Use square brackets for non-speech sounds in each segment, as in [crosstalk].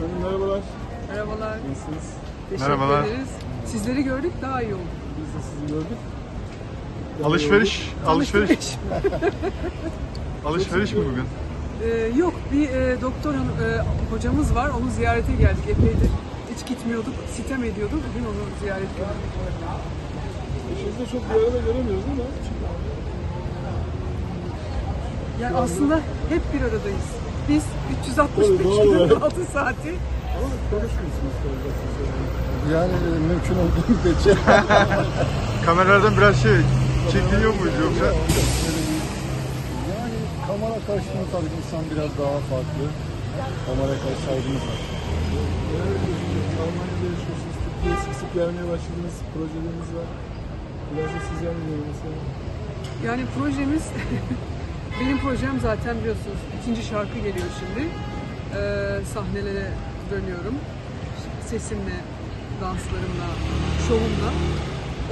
Efendim merhabalar. Merhabalar. Nasılsınız? Teşekkür Merhabalar. ederiz. Sizleri gördük daha iyi oldu. Biz de sizi gördük. Alışveriş, alışveriş, alışveriş mi bugün? Ee, yok bir e, doktor hanım, e, hocamız var. Onu ziyarete geldik epeydir. Hiç gitmiyorduk, sitem ediyorduk. Bugün onu ziyaret ettik. olduk. Eşinizi de çok bir arada göremiyoruz ama Yani aslında hep bir aradayız. Biz 365 Tabii, doğal günün olarak. 6 saati yani. E, mümkün olduğunca [laughs] Kameralardan biraz şey çekiniyor muyuz yoksa? yani kamera karşısında tabii insan biraz daha farklı. Kamera karşı saygımız var. Almanya'da yaşıyorsunuz. Türkiye'ye sık sık gelmeye başladınız. Projeleriniz var. Biraz da sizden dinleyelim mesela. Yani projemiz, [laughs] benim projem zaten biliyorsunuz ikinci şarkı geliyor şimdi. Ee, sahnelere dönüyorum. Sesimle, danslarımla, şovumla.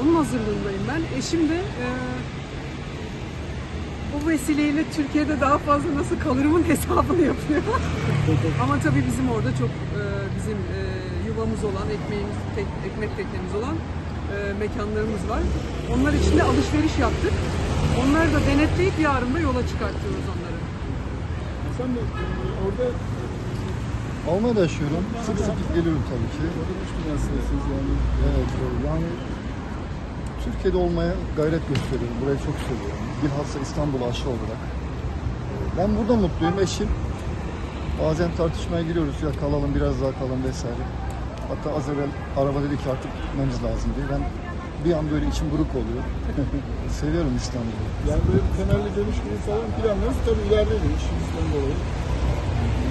Onun hazırlığındayım ben. Eşim de e, bu vesileyle Türkiye'de daha fazla nasıl kalırımın [laughs] hesabını yapıyor. [laughs] Ama tabii bizim orada çok e, bizim e, yuvamız olan, ekmeğimiz, tek, ekmek teknemiz olan e, mekanlarımız var. Onlar için de alışveriş yaptık. Onları da denetleyip yarın da yola çıkartıyoruz onları. Sen de e, orada Almanya'da yaşıyorum. Sık sık geliyorum tabii ki. dünyasındasınız yani. Evet, yani Türkiye'de olmaya gayret gösteriyorum. Burayı çok seviyorum. Bilhassa İstanbul aşı olarak. E, Ben burada mutluyum. Eşim bazen tartışmaya giriyoruz. Ya kalalım biraz daha kalalım vesaire. Hatta az evvel araba dedi ki artık gitmemiz lazım diye. Ben bir an böyle içim buruk oluyor. [laughs] Seviyorum İstanbul'u. Yani böyle bir temelli dönüş gibi falan planlarınız tabii ileride de işinizden dolayı.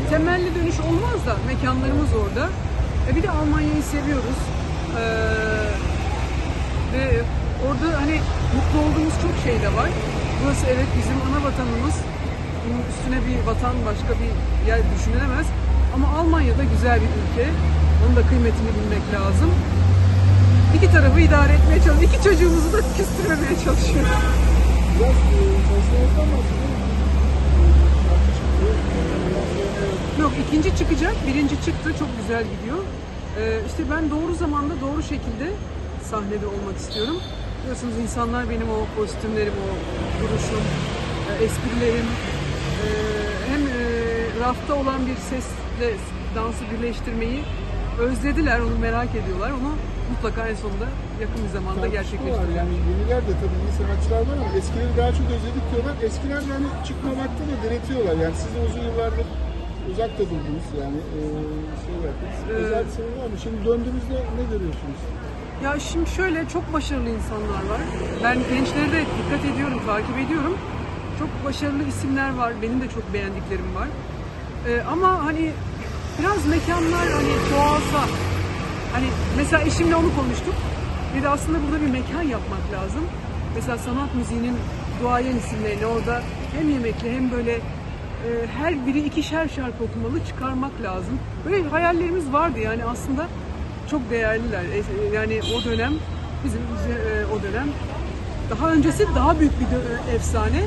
Temelli dönüş olmaz da mekanlarımız orada. E bir de Almanya'yı seviyoruz. Ee, ve orada hani mutlu olduğumuz çok şey de var. Burası evet bizim ana vatanımız. Bunun üstüne bir vatan başka bir yer düşünülemez. Ama Almanya da güzel bir ülke. Onun da kıymetini bilmek lazım. İki tarafı idare etmeye çalışıyoruz. İki çocuğumuzu da küstürmemeye çalışıyoruz. Yok ikinci çıkacak. Birinci çıktı. Çok güzel gidiyor. Ee, işte ben doğru zamanda doğru şekilde sahnede olmak istiyorum. Biliyorsunuz insanlar benim o kostümlerim, o duruşum, e, esprilerim, e, hem e, rafta olan bir sesle dansı birleştirmeyi özlediler, onu merak ediyorlar. Onu mutlaka en sonunda yakın bir zamanda gerçekleştireceğim. Yani yeniler de tabii iyi sanatçılar var ama eskileri daha çok özledik diyorlar. Eskiler yani çıkmamakta da denetiyorlar. Yani siz de uzun yıllardır uzakta durdunuz yani e, şey yaptınız. Ee, Özel bir var mı? Şimdi döndüğünüzde ne görüyorsunuz? Ya şimdi şöyle çok başarılı insanlar var. Ben gençleri de dikkat ediyorum, takip ediyorum. Çok başarılı isimler var. Benim de çok beğendiklerim var. Ee, ama hani biraz mekanlar hani çoğalsa hani mesela eşimle onu konuştuk. Bir de aslında burada bir mekan yapmak lazım. Mesela sanat müziğinin duayen isimlerini orada hem yemekli hem böyle e, her biri ikişer şarkı okumalı çıkarmak lazım. Böyle hayallerimiz vardı yani aslında çok değerliler. E, Yani o dönem bizim e, o dönem daha öncesi daha büyük bir efsane.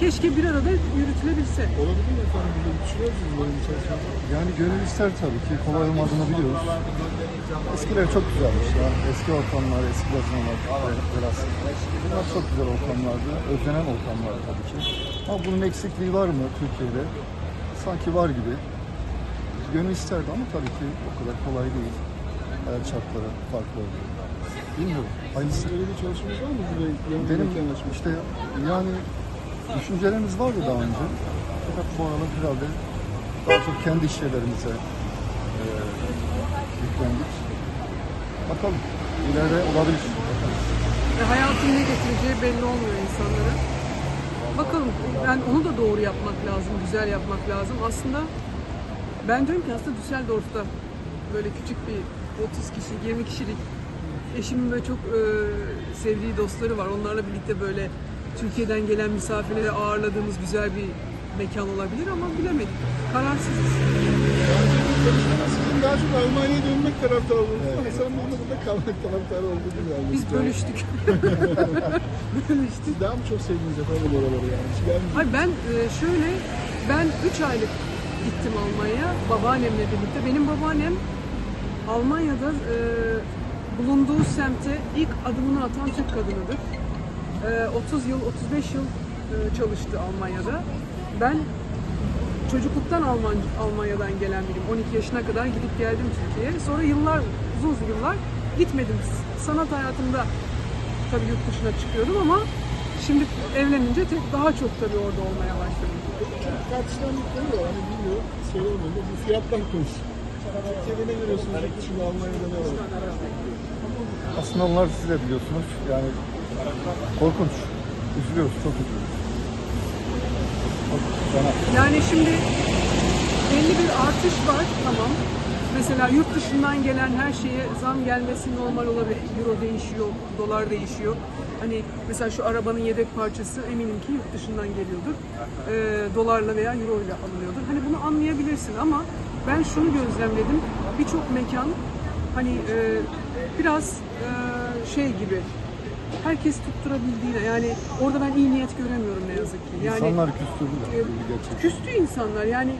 Keşke bir arada yürütülebilse. Olabilir mi efendim? Böyle düşünüyor musunuz böyle bir çalışma? Yani gönül ister tabii ki. Kolay olmadığını biliyoruz. Eskiler çok güzelmiş ya. Eski ortamlar, eski yazanlar, biraz. Bunlar çok güzel ortamlardı. Özlenen ortamlar tabii ki. Ama bunun eksikliği var mı Türkiye'de? Sanki var gibi. Gönül isterdi ama tabii ki o kadar kolay değil. Hayat şartları farklı oluyor. Bilmiyorum. Hayırlısı. Böyle bir çalışmanız var mı? Benim işte yani düşüncelerimiz vardı daha önce. Fakat bu aralar herhalde daha çok kendi işlerimize e, yüklendik. Bakalım ileride olabilir. Bakalım. Ve hayatın ne getireceği belli olmuyor insanlara. Bakalım ben onu da doğru yapmak lazım, güzel yapmak lazım. Aslında ben diyorum ki aslında Düsseldorf'ta böyle küçük bir 30 kişi, 20 kişilik eşimin böyle çok e, sevdiği dostları var. Onlarla birlikte böyle Türkiye'den gelen misafirleri ağırladığımız güzel bir mekan olabilir ama bilemedik. Kararsızız. Daha çok Almanya'ya dönmek taraftarı ama sen burada burada kalmak taraftarı yani. Biz bölüştük. [laughs] bölüştük. Daha mı çok sevdiniz efendim oraları yani? Hayır ben e, şöyle ben 3 aylık gittim Almanya'ya babaannemle birlikte. Benim babaannem Almanya'da e, bulunduğu semte ilk adımını atan Türk kadınıdır. E, 30 yıl, 35 yıl e, çalıştı Almanya'da. Ben çocukluktan Alman, Almanya'dan gelen biriyim. 12 yaşına kadar gidip geldim Türkiye'ye. Sonra yıllar, uzun uzun yıllar gitmedim. Sanat hayatımda tabii yurt dışına çıkıyordum ama şimdi evlenince tek- daha çok tabii orada olmaya başladım. Tartışılan bir konu var. Hani bilmiyorum. Söylemem de bu fiyattan konuş. Türkiye'de ne görüyorsunuz? Almanya'da ne var? Aslında onlar siz de biliyorsunuz. Yani korkunç. Üzülüyoruz, çok üzülüyoruz. Yani şimdi belli bir artış var tamam. Mesela yurt dışından gelen her şeye zam gelmesi normal olabilir. Euro değişiyor, dolar değişiyor. Hani mesela şu arabanın yedek parçası eminim ki yurt dışından geliyordur. Ee, dolarla veya euro ile alınıyordur. Hani bunu anlayabilirsin ama ben şunu gözlemledim. Birçok mekan hani e, biraz e, şey gibi herkes tutturabildiğine yani orada ben iyi niyet göremiyorum ne yazık ki. Yani İnsanlar küstürdüler. e, Gerçekten. küstü insanlar yani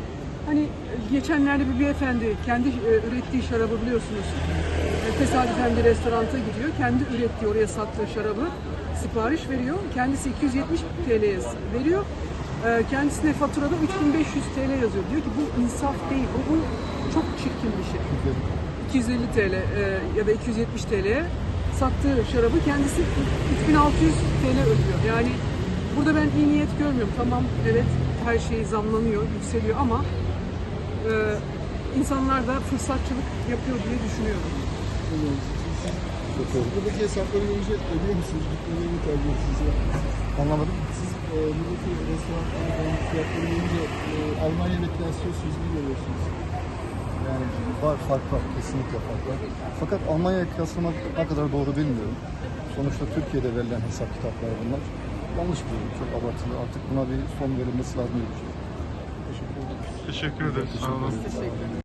hani geçenlerde bir beyefendi kendi e, ürettiği şarabı biliyorsunuz e, tesadüfen bir restoranta gidiyor kendi ürettiği oraya sattığı şarabı sipariş veriyor kendisi 270 TL'ye veriyor kendisine faturada 3500 TL yazıyor diyor ki bu insaf değil bu, bu çok çirkin bir şey 250 TL ya da 270 TL'ye sattığı şarabı kendisi 3600 TL ödüyor. Yani burada ben iyi niyet görmüyorum. Tamam evet her şey zamlanıyor, yükseliyor ama e, insanlar da fırsatçılık yapıyor diye düşünüyorum. Siz buradaki hesapları görünce ödüyor musunuz? Gitmemeyi mi tercih ediyorsunuz? Anlamadım. Siz e, buradaki restoranların falan fiyatları görünce e, Almanya'da kıyaslıyorsunuz, ne görüyorsunuz? Yani var, fark var. Kesinlikle fark var. Fakat Almanya'ya kıyaslamak ne kadar doğru bilmiyorum. Sonuçta Türkiye'de verilen hesap kitaplar bunlar. Yanlış buluyorum. Çok abartılı. Artık buna bir son verilmesi lazım diye düşünüyorum. Teşekkür ederiz. Sağ olun. Teşekkür ederim.